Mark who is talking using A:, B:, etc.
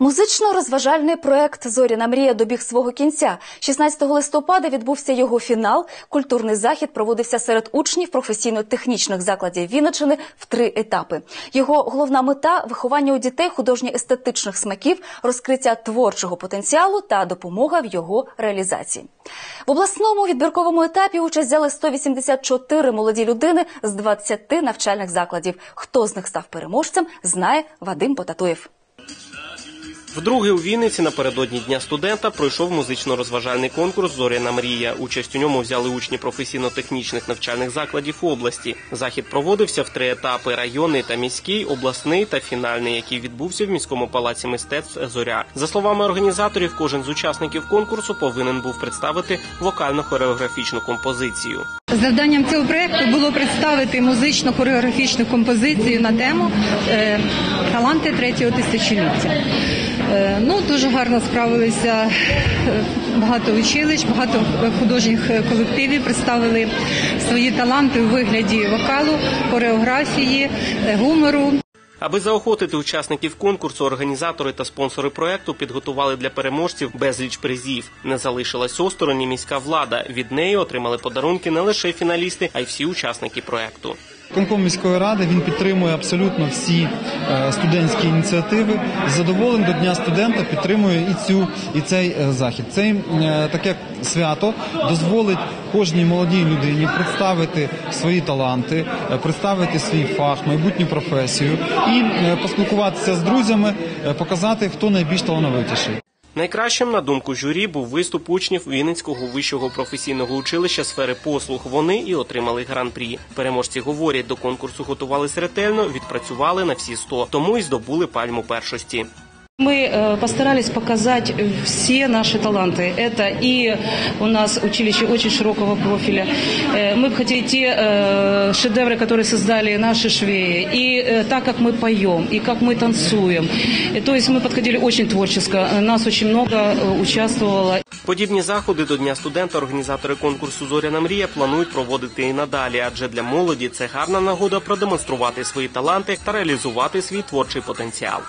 A: Музично-розважальний проект Зоряна мрія добіг свого кінця. 16 листопада відбувся його фінал. Культурний захід проводився серед учнів професійно-технічних закладів Вінничини в три етапи. Його головна мета виховання у дітей художньо-естетичних смаків, розкриття творчого потенціалу та допомога в його реалізації. В обласному відбірковому етапі участь взяли 184 молоді людини з 20 навчальних закладів. Хто з них став переможцем, знає Вадим Потатуєв.
B: Вдруге у Вінниці напередодні дня студента пройшов музично-розважальний конкурс Зоряна мрія. Участь у ньому взяли учні професійно-технічних навчальних закладів області. Захід проводився в три етапи: районний та міський, обласний та фінальний, який відбувся в міському палаці мистецтв Зоря. За словами організаторів, кожен з учасників конкурсу повинен був представити вокально-хореографічну композицію.
C: Завданням цього проекту було представити музично-хореографічну композицію на тему е, таланти третього тисячоліття. Е, ну дуже гарно справилися е, багато училищ, багато художніх колективів представили свої таланти у вигляді вокалу, хореографії, гумору.
B: Аби заохотити учасників конкурсу, організатори та спонсори проекту підготували для переможців безліч призів. Не залишилась осторонь міська влада. Від неї отримали подарунки не лише фіналісти, а й всі учасники проекту.
D: Виконком міської ради він підтримує абсолютно всі е, студентські ініціативи. З задоволенням до Дня студента підтримує і цю і цей е, захід. Цей е, таке свято дозволить кожній молодій людині представити свої таланти, представити свій фах, майбутню професію і поспілкуватися з друзями, показати хто найбільш талановитіший.
B: Найкращим, на думку журі, був виступ учнів Вінницького вищого професійного училища сфери послуг. Вони і отримали гран-прі. Переможці говорять, до конкурсу готувались ретельно, відпрацювали на всі 100, тому й здобули пальму першості.
E: Мы э, постарались показать все наши таланты. Это и у нас училище очень широкого профиля. Э, Мы бы хотели те э, шедевры, которые создали наши швеи. И э, так, как мы поем, и как мы танцуем. И, то есть мы подходили очень творческо. Нас очень много э, участвовало.
B: Подібні заходи до Дня студента організатори конкурсу Зоряна мрія планують проводити і надалі, адже для молоді це гарна нагода продемонструвати свої таланти та реалізувати свій творчий потенціал.